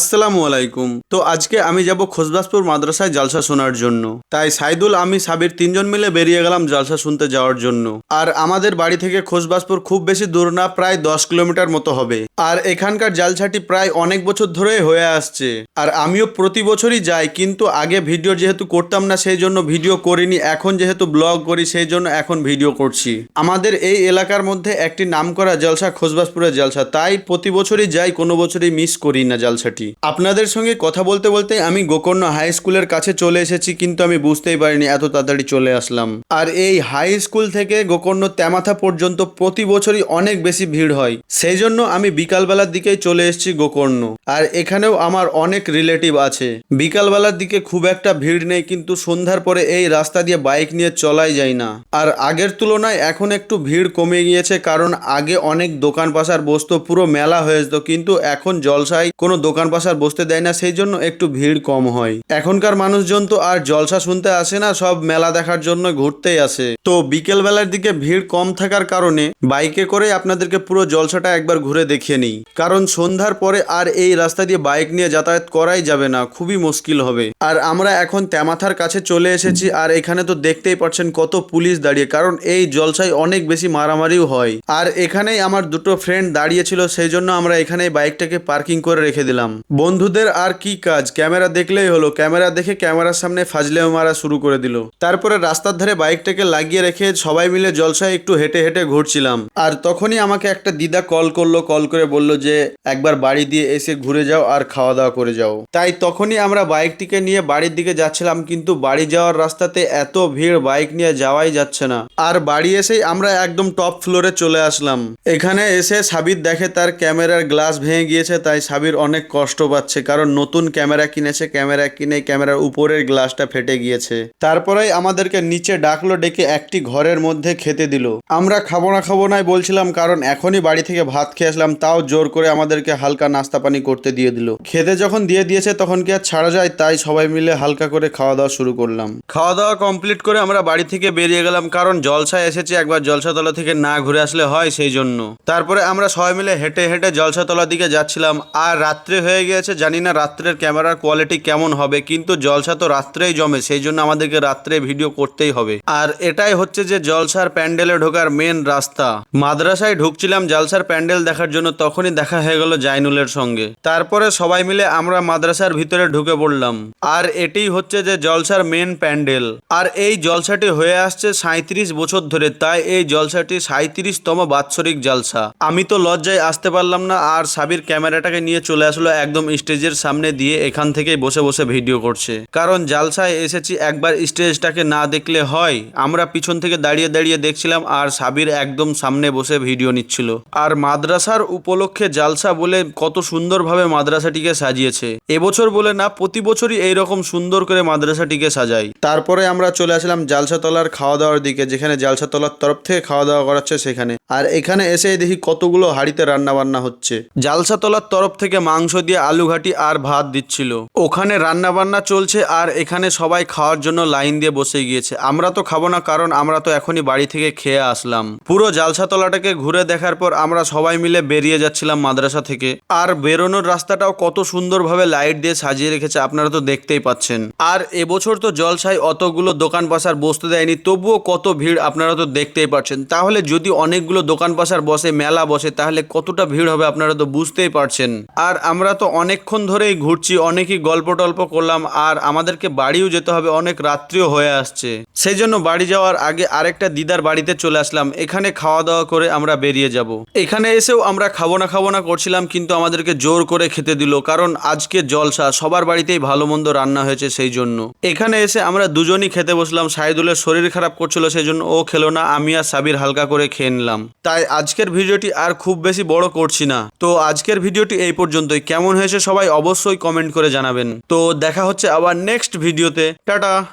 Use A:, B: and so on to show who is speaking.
A: আসসালামু আলাইকুম। তো আজকে আমি যাব খোসবাসপুর মাদ্রাসায় জালসা শোনার জন্য। তাই সাইদুল, আমি, সাবির তিনজন মিলে বেরিয়ে গেলাম জালসা শুনতে যাওয়ার জন্য। আর আমাদের বাড়ি থেকে খোসবাসপুর খুব বেশি দূর না, প্রায় দশ কিলোমিটার মতো হবে। আর এখানকার জালসাটি প্রায় অনেক বছর ধরে হয়ে আসছে। আর আমিও প্রতি বছরই যাই, কিন্তু আগে ভিডিও যেহেতু করতাম না, সেই জন্য ভিডিও করিনি। এখন যেহেতু ব্লগ করি, সেই জন্য এখন ভিডিও করছি। আমাদের এই এলাকার মধ্যে একটি নাম করা জলসা খোসবাসপুরের জলসা। তাই প্রতি বছরই যাই, কোনো বছরই মিস করি না জালসাটি। আপনাদের সঙ্গে কথা বলতে বলতে আমি গোকর্ণ হাই স্কুলের কাছে চলে এসেছি, কিন্তু আমি বুঝতেই পারিনি, এত তাড়াতাড়ি চলে আসলাম। আর এই হাই স্কুল থেকে গোকর্ণ তেমাথা পর্যন্ত প্রতি বছরই অনেক বেশি ভিড় হয়। সেই জন্য আমি বিকালবেলার দিকেই চলে এসেছি গোকর্ণ। আর এখানেও আমার অনেক রিলেটিভ আছে। বিকালবেলার দিকে খুব একটা ভিড় নেই, কিন্তু সন্ধ্যার পরে এই রাস্তা দিয়ে বাইক নিয়ে চলাই যায় না। আর আগের তুলনায় এখন একটু ভিড় কমে গিয়েছে, কারণ আগে অনেক দোকান পাশার বসতো, পুরো মেলা হয়ে যেত, কিন্তু এখন জলসায় কোনো দোকান পাশার বসতে দেয় না, সেই জন্য একটু ভিড় কম হয়। এখনকার মানুষজন তো আর জলসা শুনতে আসে না, সব মেলা দেখার জন্য ঘুরতেই আসে। তো বিকেল বেলার দিকে ভিড় কম থাকার কারণে বাইকে করে আপনাদেরকে পুরো জলসাটা একবার ঘুরে দেখিয়ে নিই। কারণ সন্ধ্যার পরে আর এই রাস্তা দিয়ে বাইক নিয়ে যাতায়াত করাই যাবে না, খুবই মুশকিল হবে। আর আমরা এখন তেমাথার কাছে চলে এসেছি, আর এখানে তো দেখতেই পাচ্ছেন কত পুলিশ দাঁড়িয়ে, কারণ এই জলসায় অনেক বেশি মারামারিও হয়। আর এখানেই আমার দুটো ফ্রেন্ড দাঁড়িয়ে ছিল, সেই জন্য আমরা এখানেই বাইকটাকে পার্কিং করে রেখে দিলাম। বন্ধুদের আর কি কাজ? ক্যামেরা দেখলেই হলো। ক্যামেরা দেখে ক্যামেরার সামনে ফাজলেও মারা শুরু করে দিল। তারপরে রাস্তার ধারে বাইকটাকে লাগিয়ে রেখে সবাই মিলে জলসায় একটু হেঁটে হেঁটে ঘুরছিলাম। আর তখনই আমাকে একটা দিদা কল করল, কল করে বলল যে, একবার বাড়ি দিয়ে এসে ঘুরে যাও আর খাওয়া দাওয়া করে যাও। তাই তখনই আমরা বাইকটিকে নিয়ে বাড়ির দিকে যাচ্ছিলাম, কিন্তু বাড়ি যাওয়ার রাস্তাতে এত ভিড় বাইক নিয়ে যাওয়াই যাচ্ছে না। আর বাড়ি এসেই আমরা একদম টপ ফ্লোরে চলে আসলাম। এখানে এসে সাবির দেখে তার ক্যামেরার গ্লাস ভেঙে গিয়েছে, তাই সাবির অনেক কষ্ট পাচ্ছে, কারণ নতুন ক্যামেরা কিনেছে, ক্যামেরা কিনে ক্যামেরার উপরের গ্লাসটা ফেটে গিয়েছে। তারপরেই আমাদেরকে নিচে ডাকলো, ডেকে একটি ঘরের মধ্যে খেতে দিল। আমরা খাব না, খাব নাই বলছিলাম, কারণ এখনই বাড়ি থেকে ভাত খেয়ে আসলাম, তাও জোর করে আমাদেরকে হালকা নাস্তা পানি করতে দিয়ে দিল। খেতে যখন দিয়ে দিয়েছে, তখন কি আর ছাড়া যায়? তাই সবাই মিলে হালকা করে খাওয়া দাওয়া শুরু করলাম। খাওয়া দাওয়া কমপ্লিট করে আমরা বাড়ি থেকে বেরিয়ে গেলাম, কারণ জলসায় এসেছি, একবার জলসাতলা থেকে না ঘুরে আসলে হয় সেই জন্য তারপরে আমরা সবাই মিলে হেঁটে হেঁটে জলসাতলার দিকে যাচ্ছিলাম, আর রাত্রে হয়ে গিয়েছে জানি না রাত্রের ক্যামেরার কোয়ালিটি কেমন হবে, কিন্তু জলসা তো রাত্রেই জমে, সেই জন্য আমাদেরকে রাত্রে ভিডিও করতেই হবে। আর এটাই হচ্ছে যে জলসার প্যান্ডেলে ঢোকার মেন রাস্তা। মাদ্রাসায় ঢুকছিলাম জলসার প্যান্ডেল দেখার জন্য, তখনই দেখা হয়ে গেল জাইনুলের সঙ্গে। তারপরে সবাই মিলে আমরা মাদ্রাসার ভিতরে ঢুকে পড়লাম। আর এটি হচ্ছে যে জলসার মেন প্যান্ডেল। আর এই জলসাটি হয়ে আসছে সাঁত্রিশ বছর ধরে, তাই এই জলসাটি সাঁত্রিশতম বাৎসরিক জলসা। আমি তো লজ্জায় আসতে পারলাম না, আর সাবির ক্যামেরাটাকে নিয়ে চলে আসলো একদম স্টেজের সামনে দিয়ে এখান থেকেই বসে বসে ভিডিও করছে। কারণ জালসায় এসেছি, একবার স্টেজটাকে না দেখলে হয়। আমরা পিছন থেকে দাঁড়িয়ে দাঁড়িয়ে দেখছিলাম আর সাবির একদম সামনে বসে ভিডিও নিচ্ছিল। আর মাদ্রাসার উপলক্ষে জালসা বলে কত সুন্দরভাবে মাদ্রাসাটিকে সাজিয়েছে। এবছর বলে না, প্রতি বছরই এইরকম সুন্দর করে মাদ্রাসাটিকে সাজাই। তারপরে আমরা চলে আসলাম জালসাতলার খাওয়া দাওয়ার দিকে, যেখানে জালসাতলার তরফ থেকে খাওয়া দাওয়া করাচ্ছে সেখানে। আর এখানে এসে দেখি কতগুলো হাড়িতে রান্না বান্না হচ্ছে। জালসাতলার তরফ থেকে মাংস দিয়ে আলু ঘাটি আর ভাত দিচ্ছিল। ওখানে রান্না বান্না চলছে আর এখানে সবাই খাওয়ার জন্য লাইন দিয়ে বসে গিয়েছে। আমরা তো খাব না কারণ আমরা তো এখনই বাড়ি থেকে খেয়ে আসলাম। পুরো জালসাতলাটাকে ঘুরে দেখার পর আমরা সবাই মিলে বেরিয়ে যাচ্ছিলাম মাদ্রাসা থেকে। আর বেরোনোর রাস্তাটাও কত সুন্দরভাবে লাইট দিয়ে সাজিয়ে রেখেছে আপনারা তো দেখতেই পাচ্ছেন। আর এবছর তো জলসায় অতগুলো দোকান পাশার বসতে দেয়নি, তবুও কত ভিড় আপনারা তো দেখতেই পাচ্ছেন। তাহলে যদি অনেকগুলো দোকান পাশার বসে, মেলা বসে, তাহলে কতটা ভিড় হবে আপনারা তো বুঝতেই পারছেন। আর আমরা তো অনেকক্ষণ ধরেই ঘুরছি, অনেকই গল্প টল্প করলাম আর আমাদেরকে বাড়িও যেতে হবে, অনেক রাত্রিও হয়ে আসছে। সেই জন্য বাড়ি যাওয়ার আগে আরেকটা দিদার বাড়িতে চলে আসলাম, এখানে খাওয়া দাওয়া করে আমরা বেরিয়ে যাব। এখানে এসেও আমরা খাব না খাব না করছিলাম, কিন্তু আমাদেরকে জোর করে খেতে দিল, কারণ আজকে জলসা, সবার বাড়িতেই ভালো মন্দ রান্না হয়েছে সেই জন্য। এখানে এসে আমরা দুজনই খেতে বসলাম, সাইদুলের শরীর খারাপ করছিল সেই জন্য ও খেলো না, আমি আর সাবির হালকা করে খেয়ে নিলাম। তাই আজকের ভিডিওটি আর খুব বেশি বড় করছি না। তো আজকের ভিডিওটি এই পর্যন্তই, কেমন হয়েছে সবাই অবশ্যই কমেন্ট করে জানাবেন। তো দেখা হচ্ছে আবার নেক্সট ভিডিওতে টাটা!